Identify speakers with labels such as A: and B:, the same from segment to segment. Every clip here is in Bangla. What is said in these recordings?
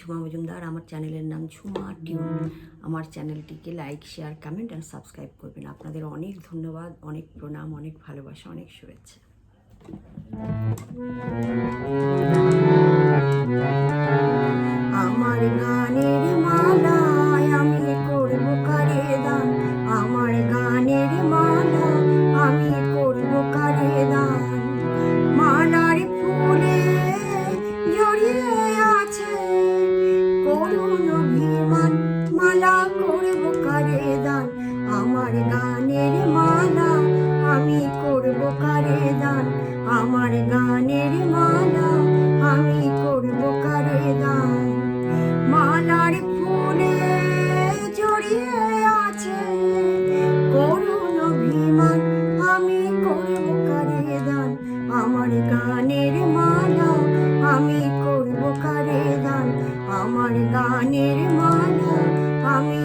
A: ঝুমা মজুমদার আমার চ্যানেলের নাম ঝুমা টিউন। আমার চ্যানেলটিকে like share comment and subscribe করবেন। আপনাদের অনেক ধন্যবাদ অনেক প্রণাম অনেক ভালোবাসা অনেক শুভেচ্ছা। আমার গানের কারে দান আমার গানের মালা, আমি করব কারে দান মালার ফুলে জড়িয়ে আছে করুণ অভিমান, আমি করব কারে দান আমার গানের মালা, আমি করব কারে দান আমার গানের মালা, আমি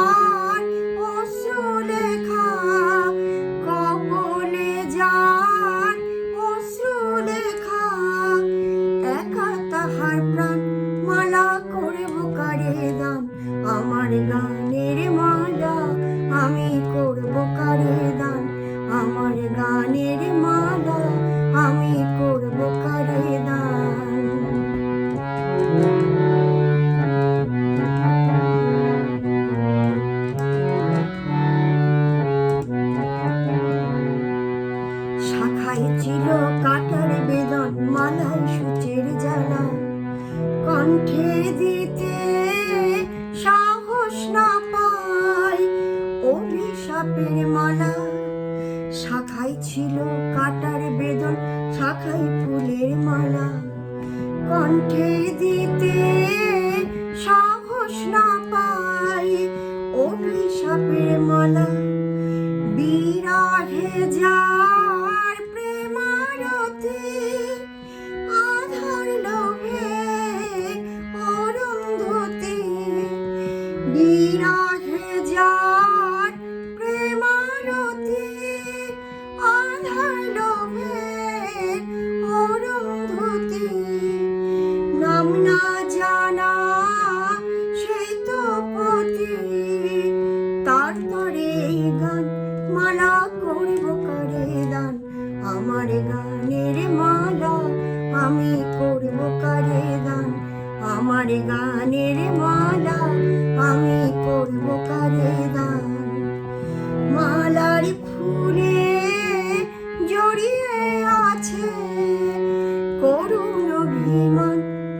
A: আমার গানের মালা আমি করব কারে দান? আমার গানের মালা আমি করব কারে দান? শাখায় ছিল কাটার বেদন, মালায় সূচের জ্বালা। কণ্ঠে দিতে ছিল কাটার বেদন শাখায় ফুলের মালা। কণ্ঠে দিতে সাহস না পায় অভিশাপের মালা। বিরাহে যার প্রেমারতি, আধার লোভে অরুন্ধতি। বিরাহে আমার গানের মালা আমি করব করে দান আমার গানের মালা আমি করব করে দান মালার ফুলে জড়িয়ে আছে করুণ অভিমান,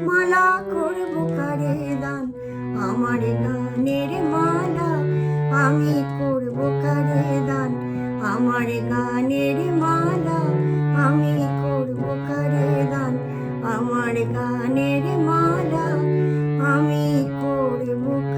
A: মালা করব কারে দান আমার গানের মালা আমি করব কারে দান আমার গানের মালা your